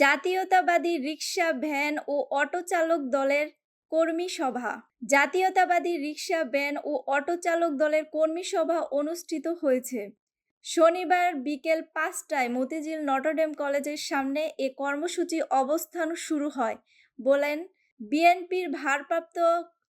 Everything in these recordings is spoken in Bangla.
জাতীয়তাবাদী রিক্সা ভ্যান ও অটো চালক দলের কর্মী সভা। জাতীয়তাবাদী রিক্সা ভ্যান ও অটো চালক দলের কর্মী সভা অনুষ্ঠিত হয়েছে। শনিবার বিকেল পাঁচটায় মতিঝিল নটরডেম কলেজের সামনে এ কর্মসূচি অবস্থান শুরু হয় বলেন বিএনপির ভারপ্রাপ্ত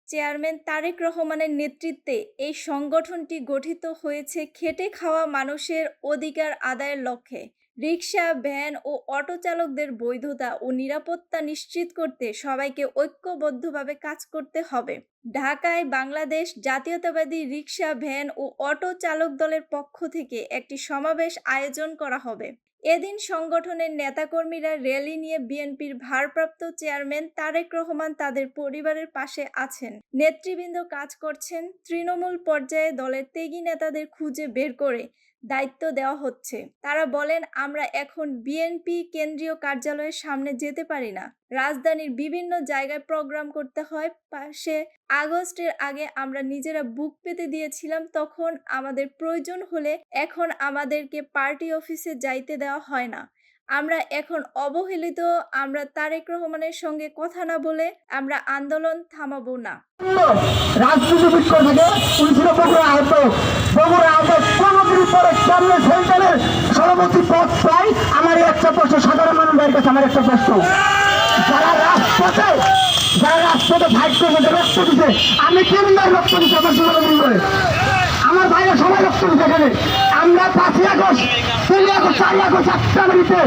চেয়ারম্যান তারেক রহমানের নেতৃত্বে এই সংগঠনটি গঠিত হয়েছে খেটে খাওয়া মানুষের অধিকার আদায়ের লক্ষ্যে। রিক্সা, ভ্যান ও অটো চালকদের বৈধতা ও নিরাপত্তা নিশ্চিত করতে সবাইকে ঐক্যবদ্ধভাবে কাজ করতে হবে। ঢাকায় বাংলাদেশ জাতীয়তাবাদী রিক্সা, ভ্যান ও অটো চালক দলের পক্ষ থেকে একটি সমাবেশ আয়োজন করা হবে। এদিন সংগঠনের নেতাকর্মীরা র্যালি নিয়ে বিএনপির ভারপ্রাপ্ত চেয়ারম্যান তারেক রহমান তাদের পরিবারের পাশে আছেন। নেতৃবৃন্দ কাজ করছেন, তৃণমূল পর্যায়ে দলের ত্যাগী নেতাদের খুঁজে বের করে দায়িত্ব দেওয়া হচ্ছে। তারা বলেন, আমরা এখন বিএনপি কেন্দ্রীয় কার্যালয়ের সামনে যেতে পারি না। রাজধানীর বিভিন্ন জায়গায় প্রোগ্রাম করতে হয়। পাশে আগস্টের আগে আমরা নিজেরা বুক পেতে দিয়েছিলাম। তখন আমাদের প্রয়োজন হলে এখন আমাদেরকে পার্টি অফিসে যাইতে দেওয়া হয় না। আমরা এখন অবহেলিত। আমরা তারেক রহমানের সঙ্গে কথা না বলে আমরা আন্দোলন থামাবো না। কেমনে সেন্টারের সভাপতি পদ পাই আমার একটা প্রশ্ন, সাধারণ মানুষের কাছে আমার একটা প্রশ্ন। যারা রাজপথে যারা রাজপথে ফাইট করছে রক্ত দিছে আমি তিনবার রক্ত দিচ্ছি আমার করে। আমার ভাইরা সবাই রক্ত দিচ্ছে এখানে। আমরা পাঁচই আগস্ট, তিন আগস্ট চারই আগস্ট চারটা বাড়িতে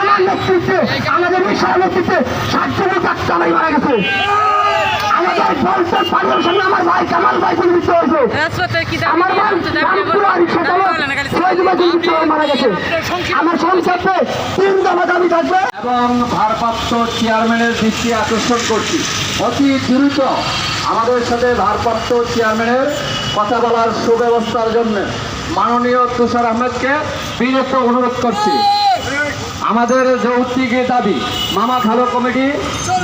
আমার নেতৃত্বে, আমাদের মিশনের নেতৃত্বে সাতজনের চারটা বাড়ি মারা গেছে। আমাদের বলছেন পানির সঙ্গে আমার ভাই কামাল ভাই রাজপথের কি আমার সংসদে তিন দফা দাবি থাকবে। এবং ভারপ্রাপ্ত চেয়ারম্যানের দৃষ্টি আকর্ষণ করছি। অতি দ্রুত আমাদের সাথে ভারপ্রাপ্ত চেয়ারম্যানের কথা বলার সুব্যবস্থার জন্য মাননীয় তুষার আহমেদকে বিরত অনুরোধ করছি। আমাদের যৌক্তিক দাবি মামা খালো কমিটি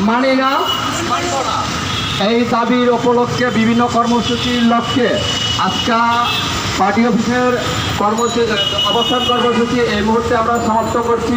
মানি না এই দাবির উপলক্ষে বিভিন্ন কর্মসূচির লক্ষ্যে আজকা পার্টি অফিসের কর্মসূচি অবস্থান কর্মসূচি এই মুহূর্তে আমরা সমাপ্ত করছি।